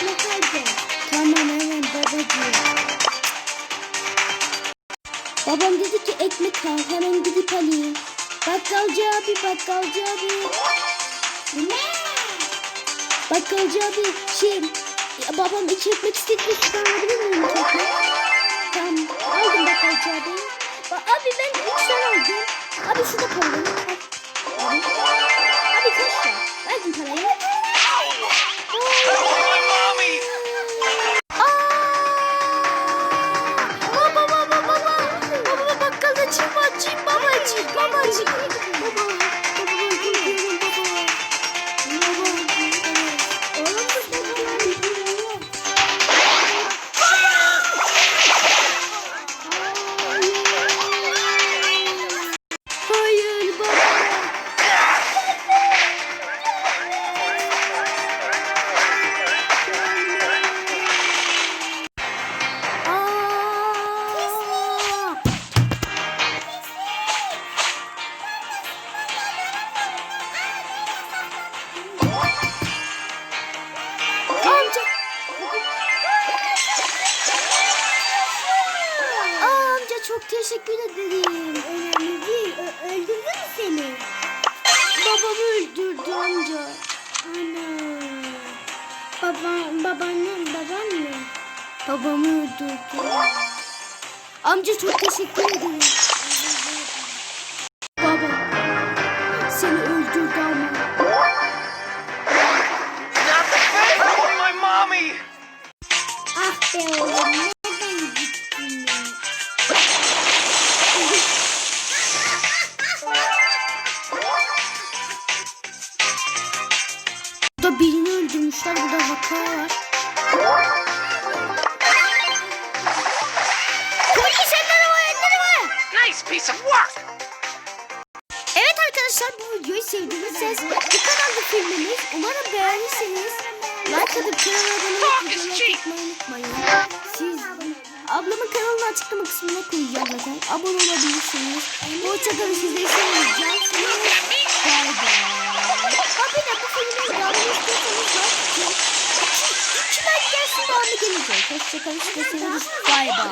ekmek verdi. Tamam hemen babacığım. Babam dedi ki ekmek al hemen gidip alayım. Bakkalcı abi bakkalcı abi. Ne? Bakkalcı abi şey babam iki ekmek istedi ben alabilir miyim? Tamam aldım bakkalcı abi. Ba abi ben çok teşekkür ederim. Önemli değil. Ö- öldürdü mü seni? Babamı öldürdü amca. Ana. Baban, babaannem, baban mı? Babamı öldürdü. Amca çok teşekkür ederim. Baba. Seni öldürdü ama. Not the faithful, my mommy! Ah be oğlum. Öldürmüşler. Burada vaka var. Polis elleri var elleri var. Nice piece of work! Evet arkadaşlar bu videoyu sevdiyseniz bu kanalda filmimiz. Umarım beğenirsiniz. Like atıp kanala abone olup videoları atmayı unutmayın. Siz ablamın kanalını açıklama kısmına koyacağım zaten. Abone olabilirsiniz. Hoşçakalın sizleri seveceğim. Hoşçakalın seviyoruz. Bay bay.